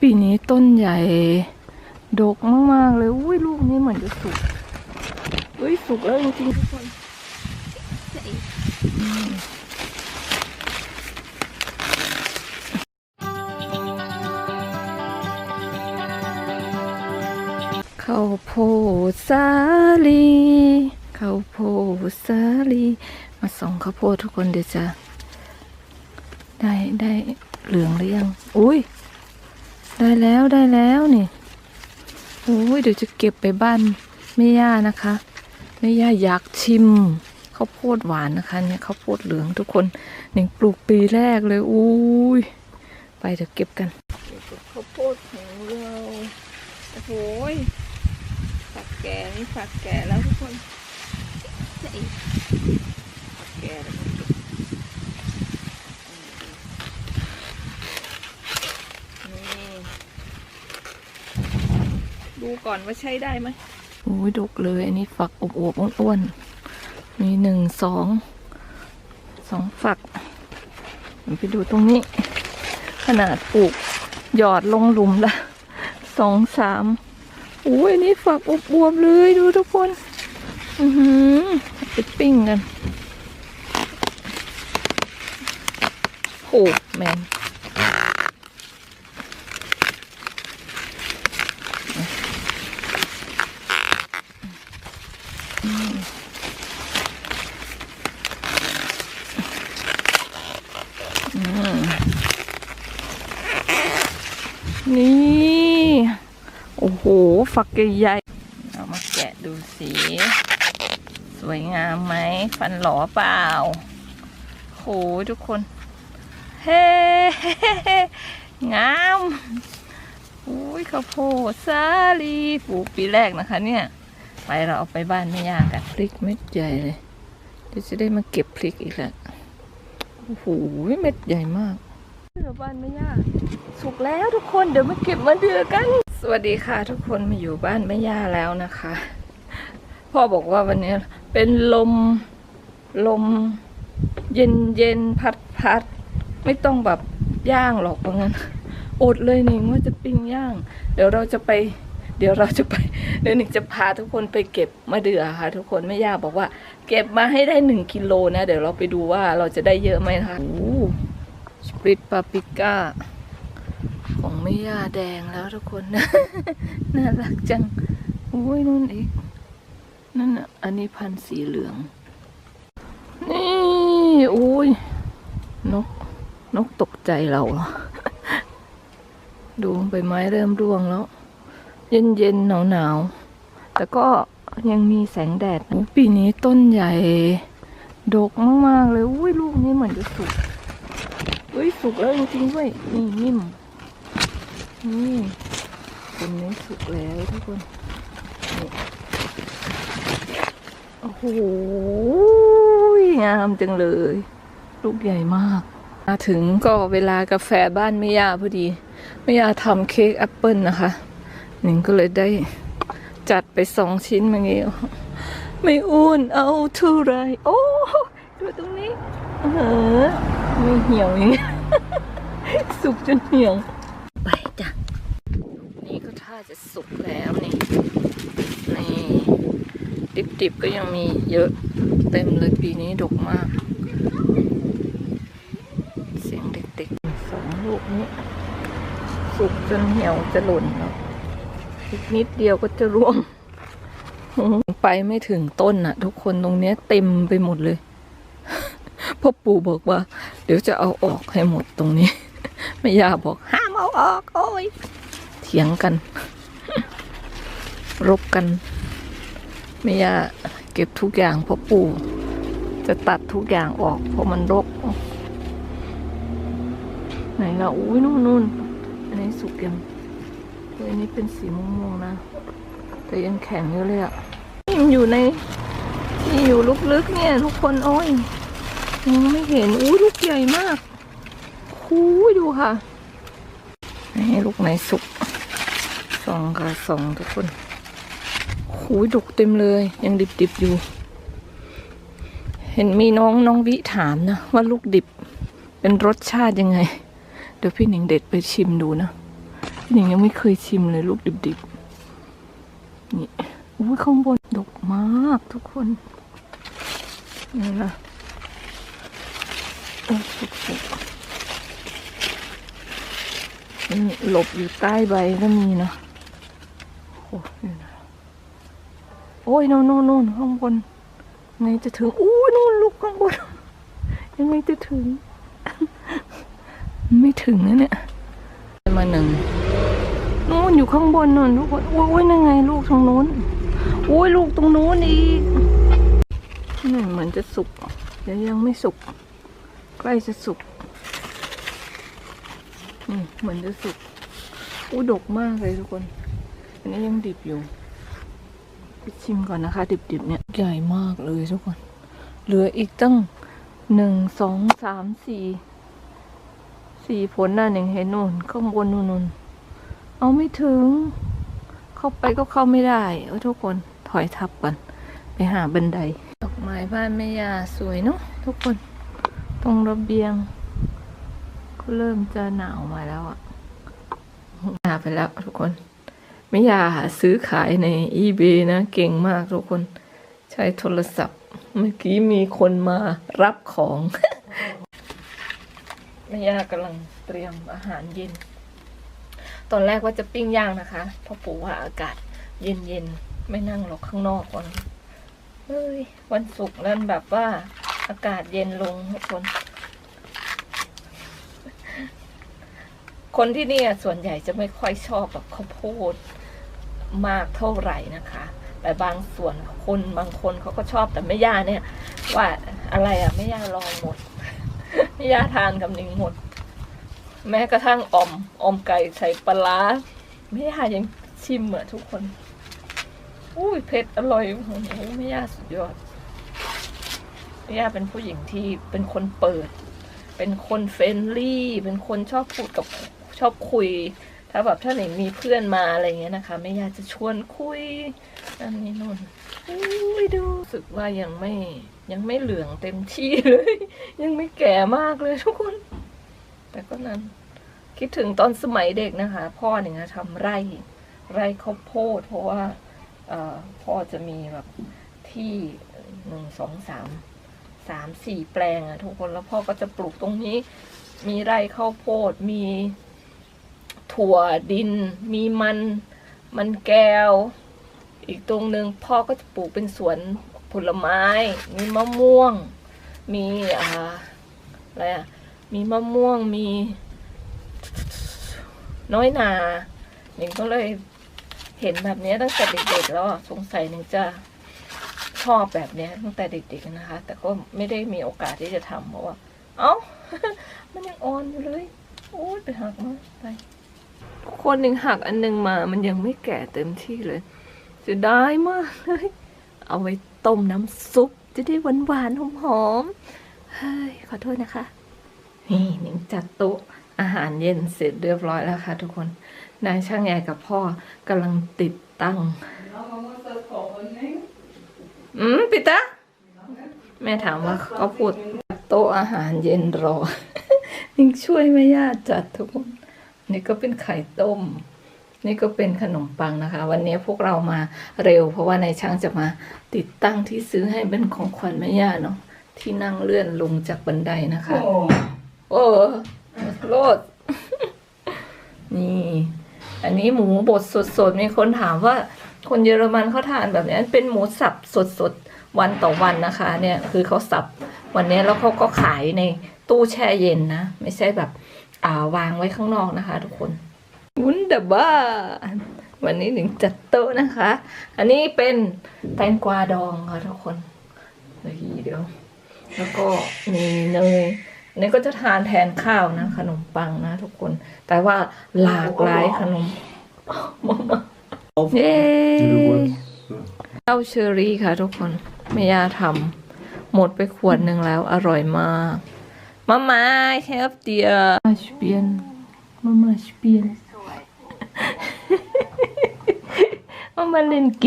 ปีนี้ต้นใหญ่ ดกมาก ๆ เลย อุ้ยลูกนี้เหมือนจะสุกอุ้ยสุกแล้วจริงๆทุกคนอืมข้าวโพดสาลีข้าวโพดสาลีมาส่องข้าวโพดทุกคนเดี๋ยวจะ ได้ได้เหลืองหรือยัง อุ้ย ได้แล้วได้แล้วนี่โอ้ยเดี๋ยวจะเก็บไปบ้านแม่ย่านะคะแม่ย่าอยากชิมข้าวโพดหวานนะคะเนี่ยข้าวโพดเหลืองทุกคนหนึ่งปลูกปีแรกเลยอุ้ยไปเดี๋ยวเก็บกันข้าวโพดของเราโอ้โหยฝักแก่นี่ฝักแก่แล้วทุกคนจะอีกฝักแก่แล้วก็เก็บ นี่ดู ก่อนว่าใช้ได้ไหมโอ้ยดกเลย อันนี้ฝักอวบอ้วนมีหนึ่งสองสองฝักไปดูตรงนี้ ขนาดปลูกหยอดลงหลุมละสองสามโอ้ยอันนี้ฝักอวบเลยดูทุกคน อือหือไปปิ้งกันโอ้แมน นี่ โอ้โห ฝักใหญ่เอามาแกะดูสิ สวยงามไหม ฟันหลอเปล่าโหทุกคน เฮ้งามอุ้ยข้าวโพดสาลีปลูกปีแรกนะคะเนี่ย ไปเราเอาไปบ้านไม่ยากกันพริกเม็ดใหญ่เลยเดี๋ยวจะได้มาเก็บพริกอีกแล้วโอ้โหเม็ดใหญ่มากเรือบ้านไม่ยากสุกแล้วทุกคนเดี๋ยวมาเก็บมาเดือกัน สวัสดีค่ะ ทุกคนมาอยู่บ้านแม่ย่าแล้วนะคะ พ่อบอกว่าวันนี้เป็นลมลมเย็นเย็นพัดพัดไม่ต้องแบบย่างหรอกเพราะงั้นอดเลยหนิงว่าจะปิ้งย่าง เดี๋ยวเราจะไป เดี๋ยวเราจะไปเดี๋ยวหนิงจะพาทุกคนไปเก็บมะเดื่อค่ะ ทุกคนแม่ย่าบอกว่า เก็บมาให้ได้หนึ่งกิโลนะเดี๋ยวเราไปดูว่าเราจะได้เยอะไหมนะคะโอ้สปริตปาปริก้าของแม่ย่าแดงแล้วทุกคนน่ารักจังโอ้ยนู่นอีกนั่นอะอันนี้พันธุ์สีเหลือง นี่โอ้ยนกนกตกใจเราเหรอดูใบไม้เริ่มร่วงแล้ว เย็นเย็นหนาวหนาวๆแต่ก็ยังมีแสงแดดปีนี้ต้นใหญ่ ดกมาก ๆ เลยอุ้ยลูกนี้เหมือนจะสุกอุ้ยสุกแล้วจริงๆด้วยนี่นิ่มนี่คนนี้สุกแล้วทุกคนนี่โอ้โหงามจังเลย ลูกใหญ่มาก มาถึงก็เวลากาแฟบ้านแม่ย่าพอดีแม่ย่าทำเค้กแอปเปิลนะคะ หนิงก็เลยได้จัดไปสองชิ้นมางี้ไม่อ้วนเอาเท่าไรโอ้ดูตรงนี้เออไม่เหี่ยวอย่างเงี้ยสุกจนเหี่ยว ไปจ้ะ นี่ก็ท่าจะสุกแล้วนี่นี่ดิบๆก็ยังมีเยอะเต็มเลยปีนี้ดกมาก เสียงเด็กๆสองลูกนี้ สุกจนเหี่ยวจะหล่นแล้ว อีกนิดเดียวก็จะร่วง ไปไม่ถึงต้นน่ะ ทุกคนตรงเนี้ยเต็มไปหมดเลยพ่อปู่บอกว่า เดี๋ยวจะเอาออกให้หมดตรงนี้แม่ย่าบอกห้ามเอาออกโอ้ยเถียงกัน รบกันแม่ย่าเก็บทุกอย่างพ่อปู่จะตัดทุกอย่างออก เพราะมันรกไหนล่ะอุ้ยนู่นนู่นอันนี้สุกยัง เฮ้ยอันนี้เป็นสีม่วงๆนะ แต่ยังแข็งอยู่เลยอะนี่มันอยู่ในที่อยู่ลึกๆเนี่ย ทุกคนโอ้ยยังไม่เห็นอุ้ยลูกใหญ่มากคูยดูค่ะให้ลูกไหนสุกสองค่ะสองทุกคนคูยดกเต็มเลย ยังดิบๆอยู่ เห็นมีน้องน้องวิถามนะ ว่าลูกดิบเป็นรสชาติยังไง เดี๋ยวพี่หนิงเด็ดไปชิมดูนะ หนิงยังไม่เคยชิมเลยลูกดิบๆ นี่อุ้ยข้างบนดกมากทุกคนนี่นะโอ้สุกๆนี่หลบอยู่ใต้ใบก็มีนะโอ้ยนะโอ้ยโน่นโน่นโน่นข้างบนไงจะถึงอู้ยนู่นลูกข้างบนยังไงจะถึง ไม่ถึงนะเนี่ย มาหนึ่งนู่นอยู่ข้างบนนู่นทุกคนโอ้ยนั่นไง ลูกตรงนู้นโอ้ยลูกตรงนู้นอีกนี่เหมือนจะสุกแต่ยังไม่สุก ใกล้จะสุกนี่เหมือนจะสุกอู้ดกมากเลยทุกคน อันนี้ยังดิบอยู่ไปชิมก่อนนะคะ ดิบๆเนี่ยใหญ่มากเลยทุกคน เหลืออีกตั้งหนึ่งสองสามสี่ สี่ผลน่ะหนึ่งเห็นนู่นข้างบนนู่นนู่นเอาไม่ถึง เข้าไปก็เข้าไม่ได้เออทุกคนถอยทับกันไปหาบันไดดอกไม้บ้านแม่ยาสวยเนาะทุกคน ตรงระเบียง ก็เริ่มจะหนาวมาแล้วอะหนาไปแล้วทุกคนแม่ยาหาซื้อขายใน eBay นะ เก่งมากทุกคน ใช้โทรศัพท์ เมื่อกี้มีคนมารับของ แม่ย่ากำลังเตรียมอาหารเย็น ตอนแรกว่าจะปิ้งย่างนะคะเพราะปู่ว่าอากาศเย็นๆไม่นั่งหรอกข้างนอกก่อนเฮ้ยวันศุกร์นั้นแบบว่าอากาศเย็นลงทุกคน คนที่นี่ส่วนใหญ่จะไม่ค่อยชอบแบบข้าวโพดมากเท่าไหร่นะคะ แต่บางส่วนคนบางคนเขาก็ชอบแต่ไม่ย่าเนี่ย ว่าอะไรอะไม่ย่าลองหมด ย่าทานกับหนิงหมด แม้กระทั่งออมออมไก่ใส่ปลาไม่ย่ายังชิมเหมือะทุกคน อุ้ยเผ็ดอร่อยโอ้โหไม่ย่าสุดยอดไม่ย่าเป็นผู้หญิงที่เป็นคนเปิด เป็นคนเฟรนลี่ เป็นคนชอบพูดกับชอบคุย ถ้าแบบถ้าหนิงมีเพื่อนมาอะไรเงี้ยนะคะแม่ย่าจะชวนคุยอันนี้นู่นอุ้ยดูสึกว่ายังไม่ ยังไม่เหลืองเต็มที่เลย ยังไม่แก่มากเลยทุกคน แต่ก็นั้น คิดถึงตอนสมัยเด็กนะคะ พ่อหนึ่งทำไร่ ไร่ข้าวโพด เพราะว่าพ่อจะมีแบบที่หนึ่งสองสามสามสี่แปลงอะทุกคนแล้วพ่อก็จะปลูกตรงนี้ มีไร่ข้าวโพดมีถั่วดิน มีมัน มันแก้ว อีกตรงหนึ่งพ่อก็จะปลูกเป็นสวน ผลไม้ มีมะม่วง มีอ่าอะไรอะ มีมะม่วง มี น้อยนาหนิงก็เลยเห็นแบบนี้ตั้งแต่เด็กๆแล้วสงสัยหนิงจะชอบแบบนี้ตั้งแต่เด็กๆนะคะ แต่ก็ไม่ได้มีโอกาสที่จะทำเพราะว่า เอ้า มันยังอ่อนอยู่เลยโอ้ยไปหักมาไปคนหนึ่งหักอันหนึ่งมา มันยังไม่แก่เต็มที่เลยเสียดายมากเลย เอาไว้ ต้มน้ำซุปจะได้หวานหวานๆหอมเฮ้ยขอโทษนะคะ นี่หนิงจัดโต๊ะอาหารเย็นเสร็จเรียบร้อยแล้วค่ะทุกคนนายช่างใหญ่กับพ่อกำลังติดตั้งอืมปิตะแม่ถามว่าเขาพูดโต๊ะอาหารเย็นรอ นิงช่วยแม่ย่าจัดทุกคนนี่ก็เป็นไข่ต้ม นี่ก็เป็นขนมปังนะคะ วันนี้พวกเรามาเร็ว เพราะว่านายช่างจะมาติดตั้งที่ซื้อให้เป็นของขวัญแม่ย่าเนาะที่นั่งเลื่อนลงจากบันไดนะคะ โอ้โลด นี่ อันนี้หมูบดสดๆ มีคนถามว่า คนเยอรมันเขาทานแบบนี้เป็นหมูสับสดๆ วันต่อวันนะคะ เนี่ยคือเขาสับวันนี้แล้วเขาก็ขายในตู้แช่เย็นนะ ไม่ใช่แบบ อ่าวางไว้ข้างนอกนะคะ ทุกคน วุ้นเดบ้าวันนี้หนึ่งจัดโต๊ะนะคะ อันนี้เป็นแตงกวาดองค่ะทุกคนเดี๋ยวเดี๋ยวแล้วก็มีเนยอันนี้ก็จะทานแทนข้าวนะขนมปังนะทุกคน แต่ว่าหลากหลายขนมมามาเย้เต้าเชอรี่ค่ะทุกคนแม่ย่าทำหมดไปขวดหนึ่งแล้วอร่อยมากมามาเฮฟเดียมาสเปียนมามาสเปียน มามาเล่นเ